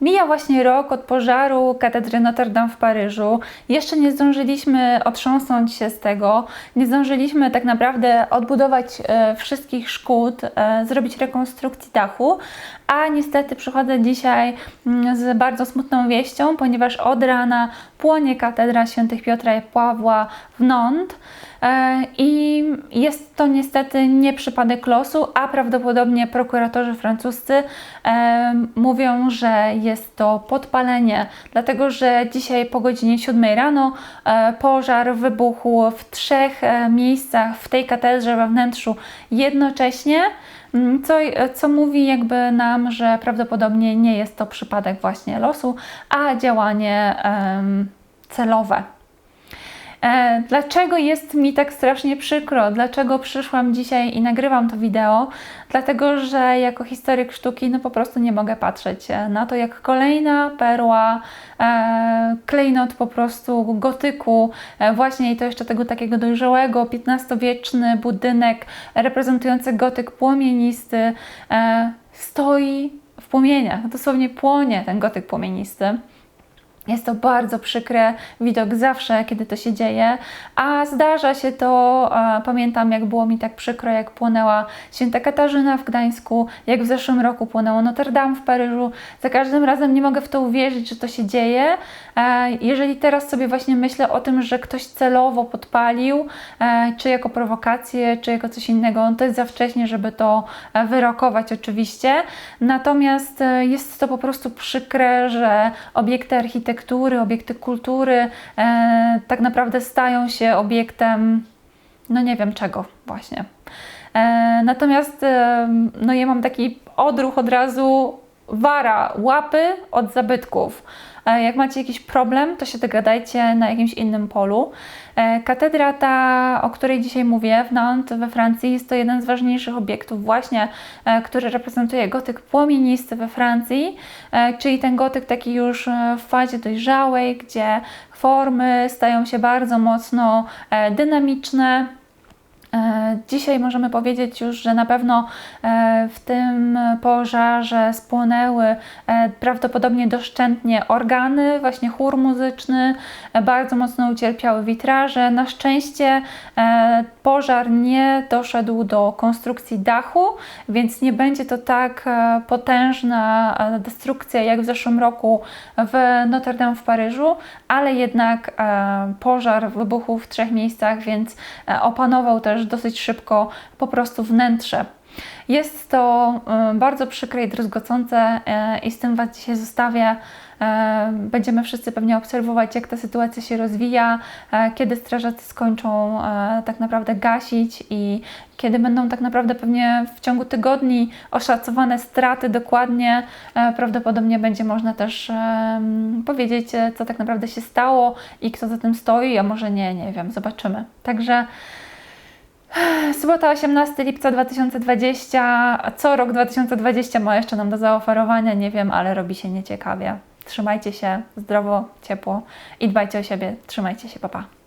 Mija właśnie rok od pożaru katedry Notre Dame w Paryżu. Jeszcze nie zdążyliśmy otrząsnąć się z tego, nie zdążyliśmy tak naprawdę odbudować e, wszystkich szkód, e, zrobić rekonstrukcji dachu, a niestety przychodzę dzisiaj mm, z bardzo smutną wieścią, ponieważ od rana płonie katedra świętych Piotra i Pawła w Nantes. I jest to niestety nie przypadek losu, a prawdopodobnie prokuratorzy francuscy e, mówią, że jest to podpalenie, dlatego że dzisiaj po godzinie 7 rano e, pożar wybuchł w trzech e, miejscach w tej katedrze we wnętrzu jednocześnie. Mm, Co, co mówi jakby nam, że prawdopodobnie nie jest to przypadek właśnie losu, a działanie em, celowe. E, Dlaczego jest mi tak strasznie przykro? Dlaczego przyszłam dzisiaj i nagrywam to wideo? Dlatego, że jako historyk sztuki no po prostu nie mogę patrzeć e, na to, jak kolejna perła, e, klejnot po prostu gotyku, e, właśnie i to jeszcze tego takiego dojrzałego, XV-wieczny budynek reprezentujący gotyk płomienisty e, stoi w płomieniach, dosłownie płonie ten gotyk płomienisty. Jest to bardzo przykry widok zawsze, kiedy to się dzieje, a zdarza się to, pamiętam jak było mi tak przykro, jak płonęła Święta Katarzyna w Gdańsku, jak w zeszłym roku płonęło Notre Dame w Paryżu. Za każdym razem nie mogę w to uwierzyć, że to się dzieje. E, jeżeli teraz sobie właśnie myślę o tym, że ktoś celowo podpalił, e, czy jako prowokację, czy jako coś innego, to jest za wcześnie, żeby to e, wyrokować oczywiście. Natomiast jest to po prostu przykre, że obiekty architektury, obiekty kultury e, tak naprawdę stają się obiektem, no nie wiem czego właśnie. E, natomiast e, no ja mam taki odruch od razu wara, łapy od zabytków. E, Jak macie jakiś problem, to się dogadajcie na jakimś innym polu. E, Katedra ta, o której dzisiaj mówię, w Nantes we Francji, jest to jeden z ważniejszych obiektów właśnie, e, który reprezentuje gotyk płomienisty we Francji, czyli ten gotyk taki już w fazie dojrzałej, gdzie formy stają się bardzo mocno dynamiczne. E, Dzisiaj możemy powiedzieć już, że na pewno e, w tym pożarze spłonęły e, prawdopodobnie doszczętnie organy, właśnie chór muzyczny, bardzo mocno ucierpiały witraże. Na szczęście pożar nie doszedł do konstrukcji dachu, więc nie będzie to tak e, potężna e, destrukcja jak w zeszłym roku w Notre Dame w Paryżu, ale jednak e, pożar wybuchł w trzech miejscach, więc opanował też dosyć szybko po prostu wnętrze. Jest to e, bardzo przykre i druzgocące e, i z tym Was dzisiaj zostawię. E, Będziemy wszyscy pewnie obserwować, jak ta sytuacja się rozwija, kiedy strażacy skończą tak naprawdę gasić i kiedy będą tak naprawdę pewnie w ciągu tygodni oszacowane straty dokładnie, prawdopodobnie będzie można też powiedzieć, co tak naprawdę się stało i kto za tym stoi, a może nie, nie wiem, zobaczymy. Także Sobota 18 lipca 2020, a co rok 2020 ma jeszcze nam do zaoferowania, nie wiem, ale robi się nieciekawie. Trzymajcie się zdrowo, ciepło i dbajcie o siebie. Trzymajcie się, papa. Pa.